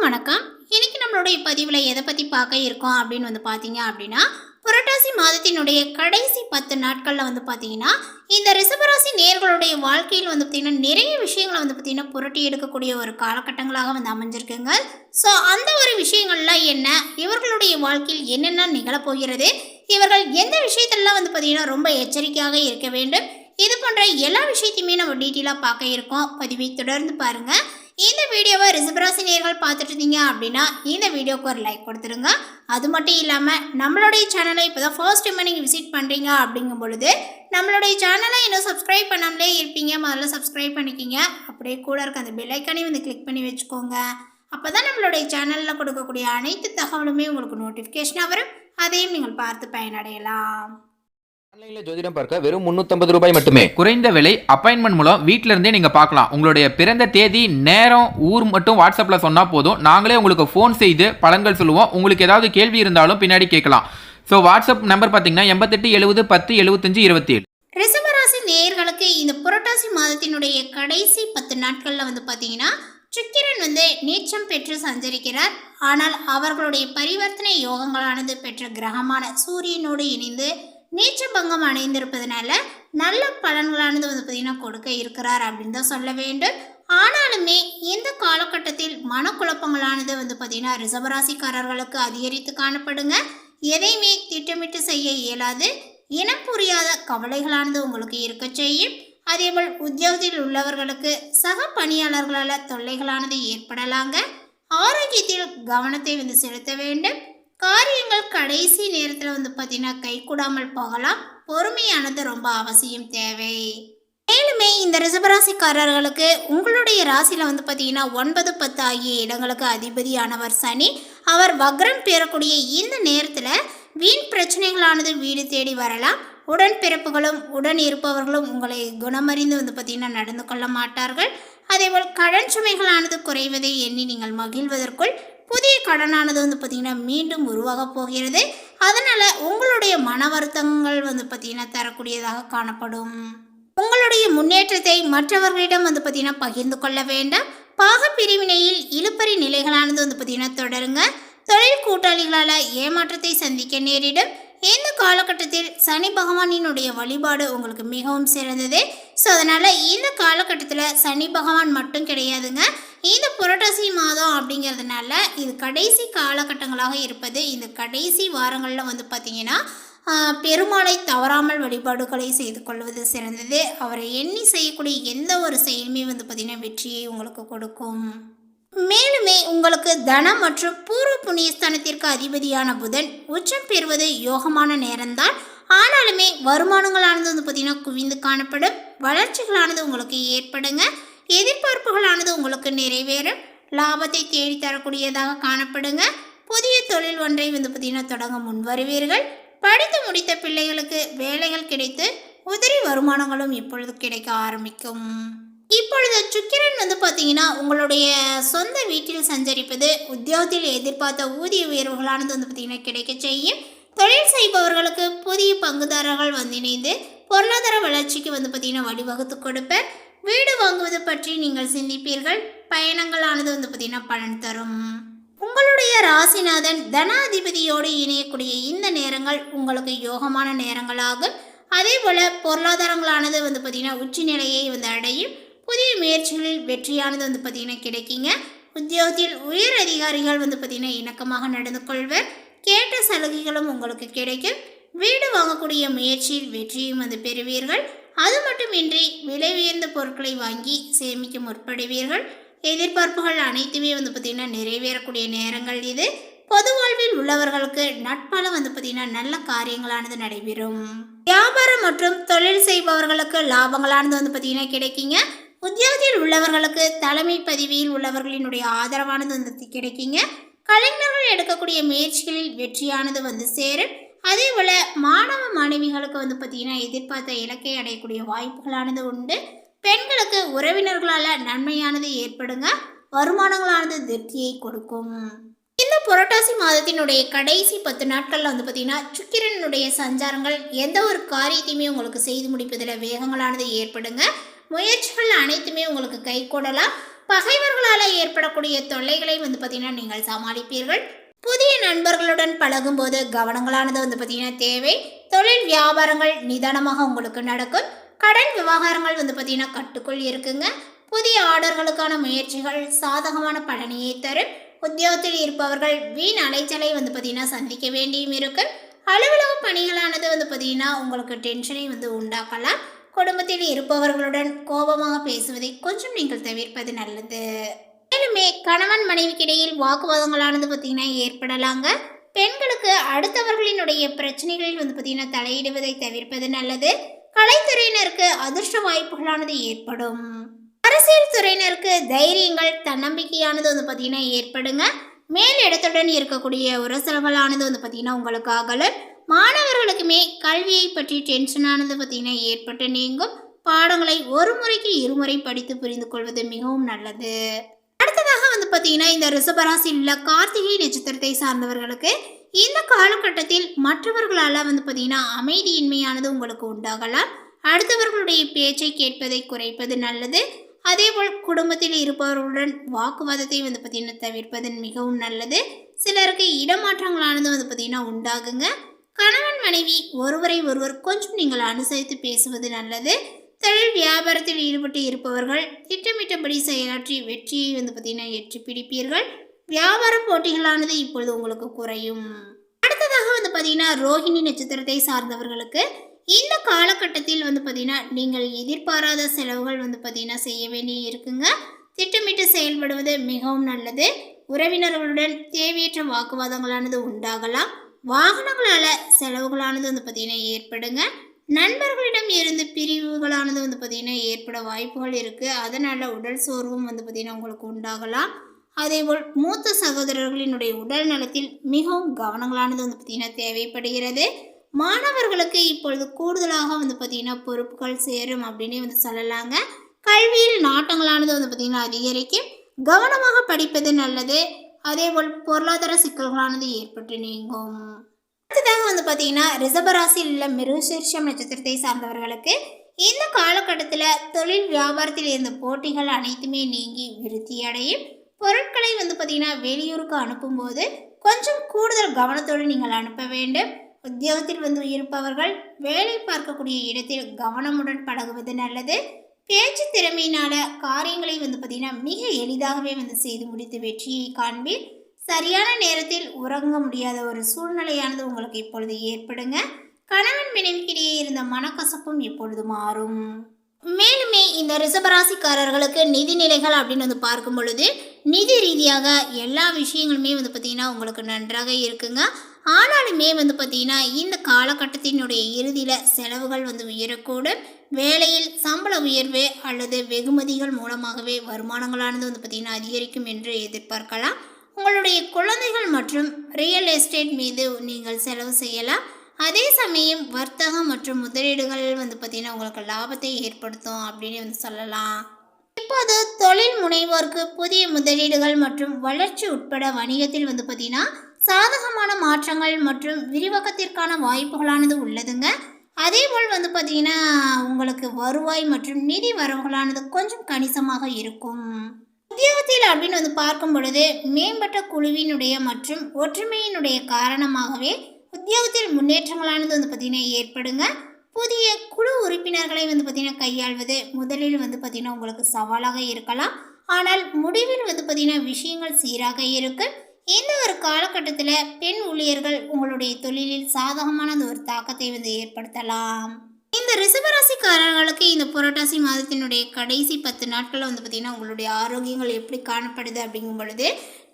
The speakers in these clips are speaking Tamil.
அனைவருக்கும் வணக்கம். இன்னைக்கு நம்மளுடைய பதிவில் எதை பற்றி பார்க்க இருக்கோம் அப்படின்னு வந்து பார்த்தீங்க அப்படின்னா புரட்டாசி மாதத்தினுடைய கடைசி பத்து நாட்களில் வந்து பார்த்தீங்கன்னா இந்த ரிசபராசி நேர்களுடைய வாழ்க்கையில் வந்து பார்த்தீங்கன்னா நிறைய விஷயங்களை வந்து பார்த்தீங்கன்னா புரட்டி எடுக்கக்கூடிய ஒரு காலகட்டங்களாக வந்து அமைஞ்சிருக்குங்க. ஸோ அந்த ஒரு விஷயங்கள்லாம் என்ன இவர்களுடைய வாழ்க்கையில் என்னென்ன நிகழப்போகிறது இவர்கள் எந்த விஷயத்திலலாம் வந்து பார்த்திங்கன்னா ரொம்ப எச்சரிக்கையாக இருக்க வேண்டும் இது போன்ற எல்லா விஷயத்தையுமே நம்ம டீட்டெயிலாக பார்க்க இருக்கோம். பதிவை தொடர்ந்து பாருங்கள் இந்த வீடியோவை ரிசபராசி நேர்கள் பார்த்துட்டு இருந்தீங்க அப்படின்னா இந்த வீடியோக்கு ஒரு லைக் கொடுத்துருங்க. அது மட்டும் இல்லாமல் நம்மளுடைய சேனலை இப்போ தான் ஃபர்ஸ்ட் டைம் நீங்கள் விசிட் பண்ணுறீங்க அப்படிங்கும் பொழுது நம்மளுடைய சேனலை இன்னும் சப்ஸ்கிரைப் பண்ணாமலே இருப்பீங்க. முதல்ல சப்ஸ்கிரைப் பண்ணிக்கிங்க. அப்படியே கூட இருக்க அந்த பெல்லைக்கானே வந்து கிளிக் பண்ணி வச்சுக்கோங்க. அப்போ தான் நம்மளுடைய சேனலில் கொடுக்கக்கூடிய அனைத்து தகவலுமே உங்களுக்கு நோட்டிஃபிகேஷனாக வரும். அதையும் நீங்கள் பார்த்து பயனடையலாம். ஆன்லைன்ல ஜோதிடம் பார்க்க வெறும் 350 ரூபாய் மட்டுமே. குறைந்த விலை அப்பாயின்மெண்ட் மூலம் வீட்டில இருந்தே நீங்க பார்க்கலாம். உங்களுடைய பிறந்த தேதி நேரம் ஊர் மட்டும் வாட்ஸ்அப்ல சொன்னா போதும். நாங்களே உங்களுக்கு ஃபோன் செய்து பலன்கள் சொல்லுவோம். உங்களுக்கு ஏதாவது கேள்வி இருந்தாலும் பின்னாடி கேட்கலாம். ஸோ வாட்ஸ்அப் நம்பர் பார்த்தீங்கன்னா எண்பத்தெட்டு எழுபது பத்து எழுபத்தஞ்சு இருபத்தி ஏழு ரிஷபராசி நேயர்களுக்கு இந்த புரட்டாசி மாதத்தினுடைய கடைசி பத்து நாட்களில் வந்து பார்த்தீங்கன்னா சுக்கிரன் வந்து நீச்சம் பெற்று சஞ்சரிக்கிறார். ஆனால் அவர்களுடைய பரிவர்த்தனை யோகங்களானது பெற்ற கிரகமான சூரியனோடு இணைந்து நீச்ச பங்கம் அடைந்திருப்பதனால நல்ல பலன்களானது வந்து பார்த்தீங்கன்னா கொடுக்க இருக்கிறார் அப்படின்னு தான் சொல்ல வேண்டும். ஆனாலுமே இந்த காலகட்டத்தில் மனக்குழப்பங்களானது வந்து பார்த்தீங்கன்னா ரிஷபராசிக்காரர்களுக்கு அதிகரித்து காணப்படுங்க. எதையுமே திட்டமிட்டு செய்ய இயலாது. இனம் புரியாத கவலைகளானது உங்களுக்கு இருக்க செய்யும். அதேபோல் உத்தியோகத்தில் உள்ளவர்களுக்கு சக பணியாளர்களால் தொல்லைகளானது ஏற்படலாங்க. ஆரோக்கியத்தில் கவனத்தை வந்து செலுத்த வேண்டும். காரியங்கள் கடைசி நேரத்தில் வந்து பார்த்தீங்கன்னா கைகூடாமல் போகலாம். பொறுமையானது ரொம்ப அவசியம் தேவை. மேலுமே இந்த ரிசபராசிக்காரர்களுக்கு உங்களுடைய ராசியில் வந்து பார்த்தீங்கன்னா ஒன்பது பத்து ஆகிய இடங்களுக்கு அதிபதியானவர் சனி. அவர் வக்ரம் பெறக்கூடிய இந்த நேரத்தில் வீண் பிரச்சனைகளானது வீடு தேடி வரலாம். உடன் பிறப்புகளும் உடன் இருப்பவர்களும் உங்களை குணமறிந்து வந்து பார்த்திங்கன்னா நடந்து கொள்ள மாட்டார்கள். அதேபோல் கடன் சுமைகளானது குறைவதை எண்ணி நீங்கள் மகிழ்வதற்குள் புதிய கடனானது வந்து பார்த்திங்கன்னா மீண்டும் உருவாக போகிறது. அதனால் உங்களுடைய மன வருத்தங்கள் வந்து பார்த்திங்கன்னா தரக்கூடியதாக காணப்படும். உங்களுடைய முன்னேற்றத்தை மற்றவர்களிடம் வந்து பார்த்திங்கன்னா பகிர்ந்து கொள்ள வேண்டாம். பாக பிரிவினையில் இழுப்பறி நிலைகளானது வந்து பார்த்திங்கன்னா தொடருங்க. தொழில் கூட்டாளிகளால் ஏமாற்றத்தை சந்திக்க நேரிடும். இந்த காலகட்டத்தில் சனி பகவானினுடைய வழிபாடு உங்களுக்கு மிகவும் சிறந்தது. ஸோ அதனால் இந்த காலகட்டத்தில் சனி பகவான் மட்டும் கிடையாதுங்க. இந்த புரட்டாசி மாதம் அப்படிங்கிறதுனால இது கடைசி காலகட்டங்களாக இருப்பது. இந்த கடைசி வாரங்களில் வந்து பார்த்திங்கன்னா பெருமாளை தவறாமல் வழிபாடுகளை செய்து கொள்வது சிறந்தது. அவரை எண்ணி செய்யக்கூடிய எந்த ஒரு செயலுமே வந்து பார்த்திங்கன்னா வெற்றியை உங்களுக்கு கொடுக்கும். மேலுமே உங்களுக்கு தனம் மற்றும் பூர்வ புண்ணியஸ்தானத்திற்கு அதிபதியான புதன் உச்சம் பெறுவது யோகமான நேரம்தான். ஆனாலுமே வருமானங்களானது வந்து பார்த்திங்கன்னா குவிந்து காணப்படும். வளர்ச்சிகளானது உங்களுக்கு ஏற்படுங்க. எதிர்பார்ப்புகளானது உங்களுக்கு நிறைவேறும். லாபத்தை தேடி தரக்கூடியதாக காணப்படுங்க. புதிய தொழில் ஒன்றை வந்து பார்த்திங்கன்னா தொடங்க முன்வருவீர்கள் படித்து முடித்த பிள்ளைகளுக்கு வேலைகள் கிடைத்து உதிரி வருமானங்களும் இப்பொழுது கிடைக்க ஆரம்பிக்கும். இப்பொழுது சுக்கிரன் வந்து பார்த்தீங்கன்னா உங்களுடைய சொந்த வீட்டில் சஞ்சரிப்பது உத்தியோகத்தில் எதிர்பார்த்த ஊதிய உயர்வுகளானது வந்து பார்த்தீங்கன்னா கிடைக்க செய்யும். தொழில் செய்பவர்களுக்கு புதிய பங்குதாரர்கள் வந்து இணைந்து பொருளாதார வளர்ச்சிக்கு வந்து பார்த்தீங்கன்னா வழிவகுத்து கொடுப்பேன். வீடு வாங்குவது பற்றி நீங்கள் சிந்திப்பீர்கள். பயணங்களானது வந்து பார்த்தீங்கன்னா பலன் தரும். உங்களுடைய ராசிநாதன் தனாதிபதியோடு இணையக்கூடிய இந்த நேரங்கள் உங்களுக்கு யோகமான நேரங்களாகும். அதே போல் பொருளாதாரங்களானது வந்து பார்த்திங்கன்னா உச்ச நிலையை வந்து அடையும். புதிய முயற்சிகளில் வெற்றியானது வந்து பார்த்திங்கன்னா கிடைக்குங்க. உத்தியோகத்தில் உயர் அதிகாரிகள் வந்து பார்த்திங்கன்னா இணக்கமாக நடந்து கொள்வர். கேட்ட சலுகைகளும் உங்களுக்கு கிடைக்கும். வீடு வாங்கக்கூடிய முயற்சியில் வெற்றியும் வந்து பெறுவீர்கள். அது மட்டுமின்றி விலை உயர்ந்த பொருட்களை வாங்கி சேமிக்க முற்படுவீர்கள். எதிர்பார்ப்புகள் அனைத்துமே வந்து பார்த்திங்கன்னா நிறைவேறக்கூடிய நேரங்கள் இது. பொது வாழ்வில் உள்ளவர்களுக்கு நட்பால வந்து பார்த்திங்கன்னா நல்ல காரியங்களானது நடைபெறும். வியாபாரம் மற்றும் தொழில் செய்பவர்களுக்கு லாபங்களானது வந்து பார்த்திங்கன்னா கிடைக்குங்க. உத்தியோகத்தில் உள்ளவர்களுக்கு தலைமை பதவியில் உள்ளவர்களினுடைய ஆதரவானது வந்து கிடைக்குங்க. கலைஞர்கள் எடுக்கக்கூடிய முயற்சிகளில் வெற்றியானது வந்து சேரும். அதே போல் மாணவ மாணவிகளுக்கு வந்து பார்த்திங்கன்னா எதிர்பார்த்த இலக்கை அடையக்கூடிய வாய்ப்புகளானது உண்டு. பெண்களுக்கு உறவினர்களால் நன்மையானது ஏற்படுங்க வருமானங்களானது திருப்தியை கொடுக்கும். இந்த புரட்டாசி மாதத்தினுடைய கடைசி பத்து நாட்களில் வந்து பார்த்திங்கன்னா சுக்கிரனுடைய சஞ்சாரங்கள் எந்த ஒரு காரியத்தையுமே உங்களுக்கு செய்து முடிப்பதில் வேகங்களானது ஏற்படுங்க. முயற்சிகள் அனைத்துமே உங்களுக்கு கை கூடலாம் பகைவர்களால் ஏற்படக்கூடிய தொல்லைகளை வந்து பார்த்திங்கன்னா நீங்கள் சமாளிப்பீர்கள். புதிய நண்பர்களுடன் பழகும்போது கவனங்களானது வந்து பார்த்தீங்கன்னா தேவை. தொழில் வியாபாரங்கள் நிதானமாக உங்களுக்கு நடக்கும். கடன் விவகாரங்கள் வந்து பார்த்தீங்கன்னா கட்டுக்குள் இருக்குங்க. புதிய ஆர்டர்களுக்கான முயற்சிகள் சாதகமான பலனையை தரும். உத்தியோகத்தில் இருப்பவர்கள் வீண் அலைச்சலை வந்து பார்த்தீங்கன்னா சந்திக்க வேண்டியும் இருக்கும். அலுவலக பணிகளானது வந்து பார்த்தீங்கன்னா உங்களுக்கு டென்ஷனை வந்து உண்டாக்கலாம். குடும்பத்தில் இருப்பவர்களுடன் கோபமாக பேசுவதை கொஞ்சம் நீங்கள் தவிர்ப்பது நல்லது. மேலுமே கணவன் மனைவிக்கிடையில் வாக்குவாதங்களானது பார்த்தீங்கன்னா ஏற்படலாங்க. பெண்களுக்கு அடுத்தவர்களினுடைய பிரச்சனைகளில் வந்து பார்த்தீங்கன்னா தலையிடுவதை தவிர்ப்பது நல்லது. கலைத்துறையினருக்கு அதிர்ஷ்ட வாய்ப்புகளானது ஏற்படும். அரசியல் துறையினருக்கு தைரியங்கள் தன்னம்பிக்கையானது வந்து பார்த்தீங்கன்னா ஏற்படுங்க. மேல் இடத்துடன் இருக்கக்கூடிய உரசல்களானது வந்து பார்த்தீங்கன்னா உங்களுக்கு மாணவர்களுக்குமே கல்வியை பற்றி டென்ஷனானது பார்த்தீங்கன்னா ஏற்பட்டு நீங்கும். பாடங்களை ஒரு முறைக்கு இருமுறை படித்து புரிந்து கொள்வது மிகவும் நல்லது. அடுத்ததாக வந்து பார்த்தீங்கன்னா இந்த ரிசபராசியில் உள்ள கார்த்திகை நட்சத்திரத்தை சார்ந்தவர்களுக்கு இந்த காலகட்டத்தில் மற்றவர்களால் வந்து பார்த்தீங்கன்னா அமைதியின்மையானது உங்களுக்கு உண்டாகலாம். அடுத்தவர்களுடைய பேச்சை கேட்பதை குறைப்பது நல்லது. அதேபோல் குடும்பத்தில் இருப்பவர்களுடன் வாக்குவாதத்தை வந்து பார்த்தீங்கன்னா தவிர்ப்பதன் மிகவும் நல்லது. சிலருக்கு இடமாற்றங்களானது வந்து பார்த்தீங்கன்னா உண்டாகுங்க. கணவன் மனைவி ஒருவரை ஒருவர் கொஞ்சம் நீங்கள் அனுசரித்து பேசுவது நல்லது. தொழில் வியாபாரத்தில் ஈடுபட்டு இருப்பவர்கள் திட்டமிட்டபடி செயலாற்றி வெற்றியை வந்து பார்த்தீங்கன்னா எற்றி பிடிப்பீர்கள். வியாபார போட்டிகளானது இப்பொழுது உங்களுக்கு குறையும். அடுத்ததாக வந்து பார்த்தீங்கன்னா ரோஹிணி நட்சத்திரத்தை சார்ந்தவர்களுக்கு இந்த காலகட்டத்தில் வந்து பார்த்தீங்கன்னா நீங்கள் எதிர்பாராத செலவுகள் வந்து பார்த்தீங்கன்னா செய்ய வேண்டி இருக்குங்க. திட்டமிட்டு செயல்படுவது மிகவும் நல்லது. உறவினர்களுடன் தேவையற்ற வாக்குவாதங்களானது உண்டாகலாம். வாகனங்களால் செலவுகளானது வந்து பார்த்தீங்கன்னா ஏற்படுங்க. நண்பர்களிடம் இருந்து பிரிவுகளானது வந்து பார்த்தீங்கன்னா ஏற்பட வாய்ப்புகள் இருக்குது அதனால் உடல் சோர்வும் வந்து பார்த்தீங்கன்னா உங்களுக்கு உண்டாகலாம். அதேபோல் மூத்த சகோதரர்களினுடைய உடல் நலத்தில் மிகவும் கவனங்களானது வந்து பார்த்திங்கன்னா தேவைப்படுகிறது. மாணவர்களுக்கு இப்பொழுது கூடுதலாக வந்து பார்த்திங்கன்னா பொறுப்புகள் சேரும் அப்படின்னே வந்து சொல்லலாங்க. கல்வியில் நாட்டங்களானது வந்து பார்த்திங்கன்னா அதிகரிக்கும். கவனமாக படிப்பது நல்லது. அதேபோல் பொருளாதார சிக்கல்களானது ஏற்பட்டு நீங்கும். அடுத்ததாக வந்து பார்த்தீங்கன்னா ரிசபராசியில் உள்ள மிருசீர்ஷம் நட்சத்திரத்தை சார்ந்தவர்களுக்கு இந்த காலகட்டத்தில் தொழில் வியாபாரத்தில் இருந்த போட்டிகள் அனைத்துமே நீங்கி விருத்தி அடையும். பொருட்களை வந்து பார்த்தீங்கன்னா வெளியூருக்கு அனுப்பும்போது கொஞ்சம் கூடுதல் கவனத்தோடு நீங்கள் அனுப்ப வேண்டும். உத்தியோகத்தில் வந்து இருப்பவர்கள் வேலை பார்க்கக்கூடிய இடத்தில் கவனமுடன் பழகுவது நல்லது. பேச்சு திறமையினால காரியங்களை வந்து பார்த்தீங்கன்னா மிக எளிதாகவே வந்து செய்து முடித்து வெற்றியை காண்பீர். சரியான நேரத்தில் உறங்க முடியாத ஒரு சூழ்நிலையானது உங்களுக்கு இப்பொழுது ஏற்படுங்க. கணவன் மனைவிக்கிடையே இருந்த மனக்கசப்பும் இப்பொழுது மாறும். மேலுமே இந்த ரிசபராசிக்காரர்களுக்கு நிதி நிலைகள் அப்படின்னு வந்து பார்க்கும் பொழுது நிதி ரீதியாக எல்லா விஷயங்களுமே வந்து பார்த்திங்கன்னா உங்களுக்கு நன்றாக இருக்குங்க. ஆனாலுமே வந்து பார்த்திங்கன்னா இந்த காலகட்டத்தினுடைய இறுதியில் செலவுகள் வந்து உயரக்கூடும். வேலையில் சம்பள உயர்வு அல்லது வெகுமதிகள் மூலமாகவே வருமானங்களானது வந்து பார்த்திங்கன்னா அதிகரிக்கும் என்று எதிர்பார்க்கலாம். உங்களுடைய குழந்தைகள் மற்றும் ரியல் எஸ்டேட் மீது நீங்கள் செலவு செய்யலாம். அதே சமயம் வர்த்தகம் மற்றும் முதலீடுகள் வந்து பார்த்திங்கன்னா உங்களுக்கு லாபத்தை ஏற்படுத்தும் அப்படின்னு வந்து சொல்லலாம். இப்போது தொழில் முனைவோருக்கு புதிய முதலீடுகள் மற்றும் வளர்ச்சி உட்பட வணிகத்தில் வந்து பார்த்திங்கன்னா சாதகமான மாற்றங்கள் மற்றும் விரிவாக்கத்திற்கான வாய்ப்புகளானது உள்ளதுங்க. அதேபோல் வந்து பார்த்திங்கன்னா உங்களுக்கு வருவாய் மற்றும் நிதி வரவுகளானது கொஞ்சம் கணிசமாக இருக்கும். உத்தியோகத்தில் அப்படின்னு வந்து பார்க்கும் பொழுது மேம்பட்ட குழுவினுடைய மற்றும் ஒற்றுமையினுடைய காரணமாகவே உத்தியோகத்தில் முன்னேற்றங்களானது வந்து பார்த்திங்கன்னா ஏற்படுங்க. புதிய குழு உறுப்பினர்களை வந்து பார்த்திங்கன்னா கையாள்வது முதலில் வந்து பார்த்திங்கன்னா உங்களுக்கு சவாலாக இருக்கலாம். ஆனால் முடிவில் வந்து பார்த்திங்கன்னா விஷயங்கள் சீராக இருக்கும் இந்த ஒரு காலகட்டத்தில் பெண் ஊழியர்கள் உங்களுடைய தொழிலில் சாதகமான ஒரு தாக்கத்தை வந்து ஏற்படுத்தலாம். இந்த ரிசவராசிக்காரர்களுக்கு இந்த புரட்டாசி மாதத்தினுடைய கடைசி பத்து நாட்களில் வந்து பார்த்திங்கன்னா உங்களுடைய ஆரோக்கியங்கள் எப்படி காணப்படுது அப்படிங்கும் பொழுது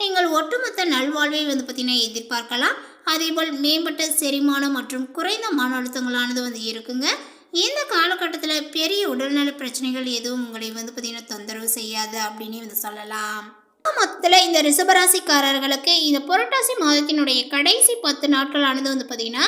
நீங்கள் ஒட்டுமொத்த நல்வாழ்வை வந்து பார்த்திங்கன்னா எதிர்பார்க்கலாம். அதேபோல் மேம்பட்ட செரிமானம் மற்றும் குறைந்த மன அழுத்தங்களானது வந்து இருக்குங்க. இந்த காலகட்டத்தில் பெரிய உடல்நல பிரச்சனைகள் எதுவும் உங்களை வந்து பார்த்திங்கன்னா தொந்தரவு செய்யாது அப்படின்னு வந்து சொல்லலாம். மொத்தத்தில் இந்த ரிசபராசிக்காரர்களுக்கு இந்த புரட்டாசி மாதத்தினுடைய கடைசி பத்து நாட்களானது வந்து பார்த்திங்கன்னா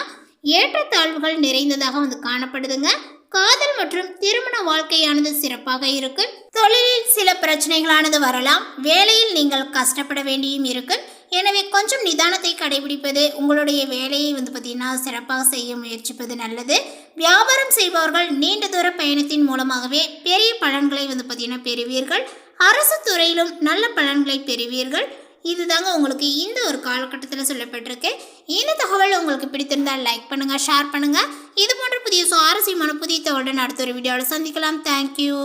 ஏற்றத்தாழ்வுகள் நிறைந்ததாக வந்து காணப்படுதுங்க. காதல் மற்றும் திருமண வாழ்க்கையானது சிறப்பாக இருக்கு. தொழிலில் சில பிரச்சனைகளானது வரலாம். வேலையில் நீங்கள் கஷ்டப்பட வேண்டியும் இருக்கு. எனவே கொஞ்சம் நிதானத்தை கடைபிடிப்பது உங்களுடைய வேலையை வந்து பார்த்தீங்கன்னா சிறப்பாக செய்ய முயற்சிப்பது நல்லது. வியாபாரம் செய்பவர்கள் நீண்ட தூர பயணத்தின் மூலமாகவே பெரிய பலன்களை வந்து பார்த்தீங்கன்னா பெறுவீர்கள். அரசு துறையிலும் நல்ல பலன்களை பெறுவீர்கள். இதுதாங்க உங்களுக்கு இந்த ஒரு காலகட்டத்தில் சொல்லப்பட்டிருக்கு. இந்த தகவல் உங்களுக்கு பிடித்திருந்தால் லைக் பண்ணுங்கள் ஷேர் பண்ணுங்கள் இது போன்ற புதிய சுவாரஸ்யமான புதிய தகவலுடன் அடுத்த ஒரு வீடியோவில் சந்திக்கலாம். தேங்க்யூ